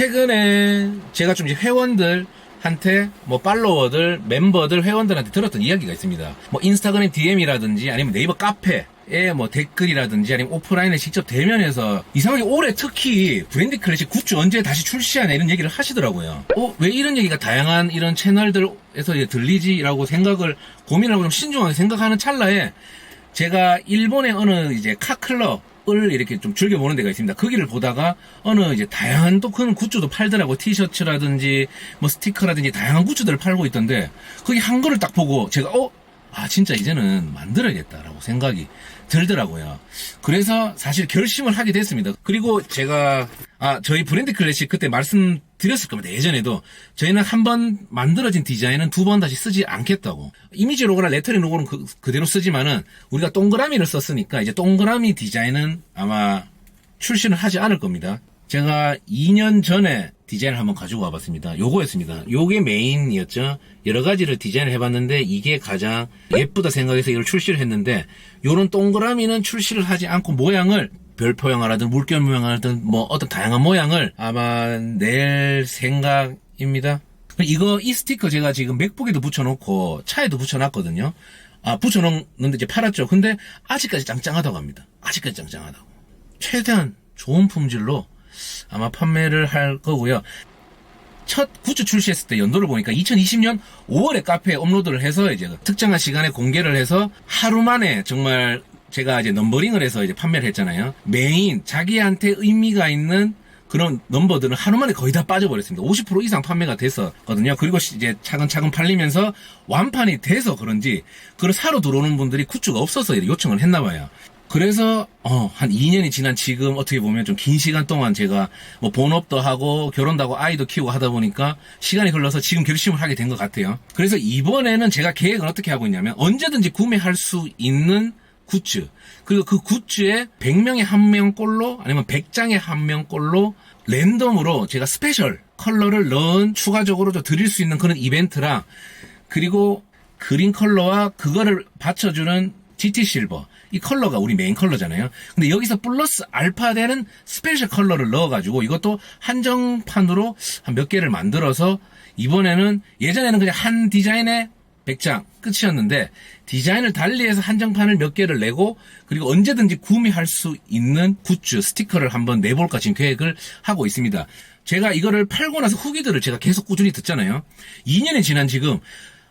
최근에 제가 좀 회원들한테 뭐 팔로워들, 멤버들, 회원들한테 들었던 이야기가 있습니다. 뭐 인스타그램 DM이라든지 아니면 네이버 카페 에 뭐 댓글이라든지 아니면 오프라인에 직접 대면해서 이상하게 올해 특히 브랜드 클래식 굿즈 언제 다시 출시하냐 이런 얘기를 하시더라고요. 어, 왜 이런 얘기가 다양한 이런 채널들에서 들리지라고 생각을 고민하고 좀 신중하게 생각하는 찰나에 제가 일본의 어느 이제 카클럽 을 이렇게 좀 즐겨보는 데가 있습니다. 거기를 보다가 어느 이제 다양한 또 그런 굿즈도 팔더라고. 티셔츠라든지 뭐 스티커라든지 다양한 굿즈들을 팔고 있던데 거기 한 거를 딱 보고 제가 어? 아 진짜 이제는 만들어야겠다라고 생각이 들더라고요. 그래서 사실 결심을 하게 됐습니다. 그리고 제가 아 저희 브랜드 클래식 그때 말씀 드렸을 겁니다. 예전에도 저희는 한 번 만들어진 디자인은 두 번 다시 쓰지 않겠다고. 이미지 로고나 레터링 로고는 그, 그대로 쓰지만은 우리가 동그라미를 썼으니까 이제 동그라미 디자인은 아마 출시는 하지 않을 겁니다. 제가 2년 전에 디자인을 한번 가지고 와봤습니다. 요거였습니다. 요게 메인이었죠. 여러 가지를 디자인을 해봤는데 이게 가장 예쁘다 생각해서 이걸 출시를 했는데 요런 동그라미는 출시를 하지 않고 모양을 별표형하라든 물결 모양하든 뭐 어떤 다양한 모양을 아마 낼 생각입니다. 이거 이 스티커 제가 지금 맥북에도 붙여놓고 차에도 붙여놨거든요. 아 붙여놓는데 이제 팔았죠. 근데 아직까지 짱짱하다고 합니다. 아직까지 짱짱하다고. 최대한 좋은 품질로 아마 판매를 할 거고요. 첫 굿즈 출시했을 때 연도를 보니까 2020년 5월에 카페에 업로드를 해서 이제 특정한 시간에 공개를 해서 하루 만에 정말 제가 이제 넘버링을 해서 이제 판매를 했잖아요. 메인 자기한테 의미가 있는 그런 넘버들은 하루 만에 거의 다 빠져버렸습니다. 50% 이상 판매가 됐었거든요. 그리고 이제 차근차근 팔리면서 완판이 돼서 그런지 그걸 사러 들어오는 분들이 굿즈가 없어서 요청을 했나 봐요. 그래서 어, 한 2년이 지난 지금 어떻게 보면 좀 긴 시간 동안 제가 뭐 본업도 하고 결혼도 하고 아이도 키우고 하다 보니까 시간이 흘러서 지금 결심을 하게 된 것 같아요. 그래서 이번에는 제가 계획을 어떻게 하고 있냐면 언제든지 구매할 수 있는 굿즈 그리고 그 굿즈에 100명에 한 명꼴로 아니면 100장에 한 명꼴로 랜덤으로 제가 스페셜 컬러를 넣은 추가적으로 좀 드릴 수 있는 그런 이벤트랑 그리고 그린 컬러와 그거를 받쳐주는 GT 실버 이 컬러가 우리 메인 컬러잖아요. 근데 여기서 플러스 알파 되는 스페셜 컬러를 넣어가지고 이것도 한정판으로 한 몇 개를 만들어서 이번에는 예전에는 그냥 한 디자인에 100장 끝이었는데 디자인을 달리해서 한정판을 몇 개를 내고 그리고 언제든지 구매할 수 있는 굿즈 스티커를 한번 내볼까 지금 계획을 하고 있습니다. 제가 이거를 팔고 나서 후기들을 제가 계속 꾸준히 듣잖아요. 2년이 지난 지금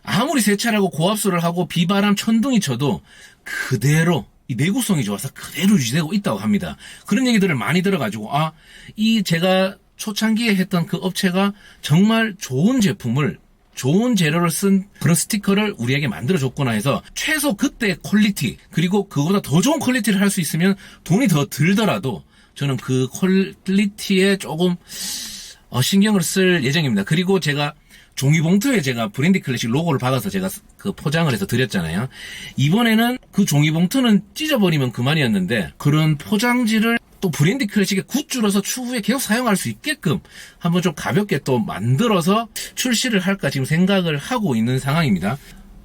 아무리 세차라고 고압수를 하고 비바람 천둥이 쳐도 그대로 이 내구성이 좋아서 그대로 유지되고 있다고 합니다. 그런 얘기들을 많이 들어가지고 아 이 제가 초창기에 했던 그 업체가 정말 좋은 제품을 좋은 재료를 쓴 그런 스티커를 우리에게 만들어줬구나 해서 최소 그때 퀄리티 그리고 그보다 더 좋은 퀄리티를 할 수 있으면 돈이 더 들더라도 저는 그 퀄리티에 조금 어, 신경을 쓸 예정입니다. 그리고 제가 종이 봉투에 제가 브랜디 클래식 로고를 박아서 제가 그 포장을 해서 드렸잖아요. 이번에는 그 종이 봉투는 찢어버리면 그만이었는데 그런 포장지를 또 브랜디 클래식의 굿즈로서 추후에 계속 사용할 수 있게끔 한번 좀 가볍게 또 만들어서 출시를 할까 지금 생각을 하고 있는 상황입니다.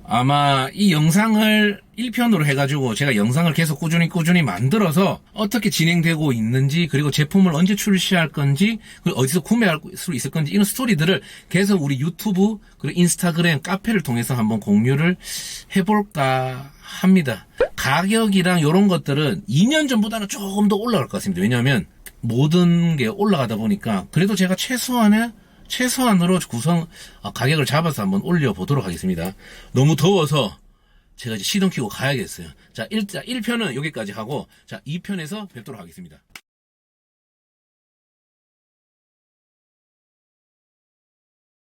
아마 이 영상을 1편으로 해가지고 제가 영상을 계속 꾸준히 꾸준히 만들어서 어떻게 진행되고 있는지 그리고 제품을 언제 출시할 건지 그리고 어디서 구매할 수 있을 건지 이런 스토리들을 계속 우리 유튜브 그리고 인스타그램 카페를 통해서 한번 공유를 해볼까 합니다. 가격이랑 이런 것들은 2년 전보다는 조금 더 올라갈 것 같습니다. 왜냐하면 모든 게 올라가다 보니까 그래도 제가 최소한의 최소한으로 구성 어, 가격을 잡아서 한번 올려보도록 하겠습니다. 너무 더워서 제가 이제 시동 켜고 가야겠어요. 자, 1, 자 1편은 여기까지 하고 자 2편에서 뵙도록 하겠습니다.